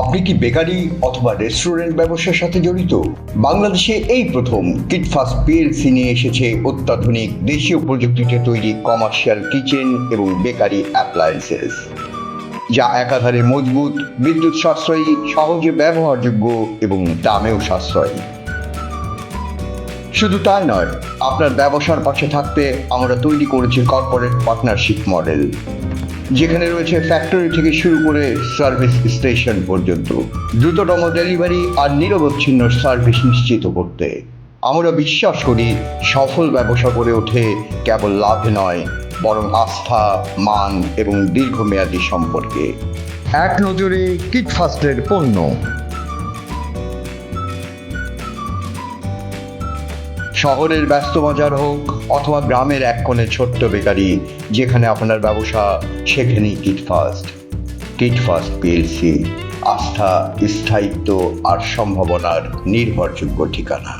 আপনি কি বেকারি অথবা রেস্টুরেন্ট ব্যবসার সাথে জড়িত? বাংলাদেশে এই প্রথম কিটফাস্ট পিএলসি নিয়ে এসেছে অত্যাধুনিক দেশীয় প্রযুক্তিতে তৈরি কমার্শিয়াল কিচেন এবং বেকারি অ্যাপ্লায়েন্সেস যা একাধারে মজবুত, বিদ্যুৎ সাশ্রয়ী, সহজে ব্যবহারযোগ্য এবং দামেও সাশ্রয়ী। শুধু তাই নয়, আপনার ব্যবসার পাশে থাকতে আমরা তৈরি করেছি কর্পোরেট পার্টনারশিপ মডেল যেখানে রয়েছে ফ্যাক্টরি থেকে শুরু করে সার্ভিস স্টেশন পর্যন্ত। দ্রুততম ডেলিভারি আর নিরবচ্ছিন্ন সার্ভিস নিশ্চিত করতে। আমরা বিশ্বাস করি, সফল ব্যবসা করে ওঠে কেবল লাভ নয়, বরং আস্থা, মান এবং দীর্ঘমেয়াদী সম্পর্কে। এক নজরে কিটফাস্টের পণ্য। শহরের ব্যস্ত বাজার হোক অথবা গ্রামের এক কোণে ছোট্ট বেকারি, যেখানে আপনার ব্যবসা, সেখানেই kit first kit first PLC আস্থা, স্থায়িত্ব আর সম্ভাবনার নির্ভরযোগ্য ঠিকানা।